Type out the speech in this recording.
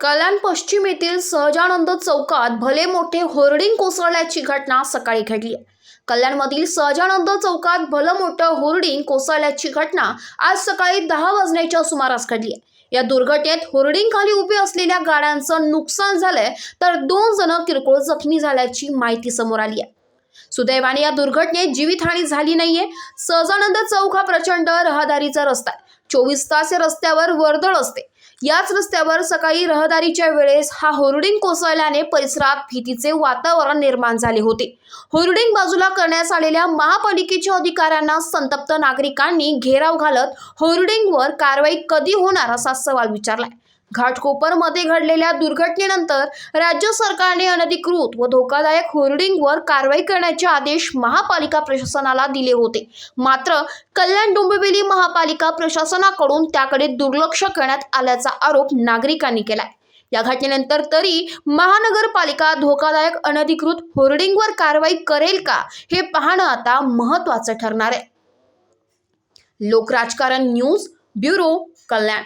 कल्याण पश्चिम येथील सहजानंद चौकात भले मोठे होर्डिंग कोसळल्याची घटना सकाळी घडली. आहे कल्याणमधील सहजानंद चौकात भलं मोठं होर्डिंग कोसळल्याची घटना आज सकाळी दहा वाजण्याच्या सुमारास घडली. आहे या दुर्घटनेत होर्डिंग खाली उभे असलेल्या गाड्यांचं नुकसान झालंय तर दोन जण किरकोळ जखमी झाल्याची माहिती समोर आली आहे. सुदैवाने या दुर्घटनेत जीवितहानी झाली नाहीये. सहजानंद चौक हा प्रचंड रहदारीचा रस्ता आहे. चोवीस तास या रस्त्यावर वर्दळ असते. याच रस्त्यावर सकाळी रहदारीच्या वेळेस हा होर्डिंग कोसळल्याने परिसरात भीतीचे वातावरण निर्माण झाले होते. होर्डिंग बाजूला करण्यास आलेल्या महापालिकेच्या अधिकाऱ्यांना संतप्त नागरिकांनी घेराव घालत होर्डिंगवर कारवाई कधी होणार असा सवाल विचारलाय. घाटकोपरमध्ये घडलेल्या दुर्घटनेनंतर राज्य सरकारने अनधिकृत व धोकादायक होर्डिंगवर कारवाई करण्याचे आदेश महापालिका प्रशासनाला दिले होते. मात्र कल्याण डोंबिवली महापालिका प्रशासनाकडून त्याकडे दुर्लक्ष करण्यात आल्याचा आरोप नागरिकांनी केलाय. या घटनेनंतर तरी महानगरपालिका धोकादायक अनधिकृत होर्डिंगवर कारवाई करेल का हे पाहणं आता महत्त्वाचं ठरणार आहे. Lokrajkaran news bureau Kalyan.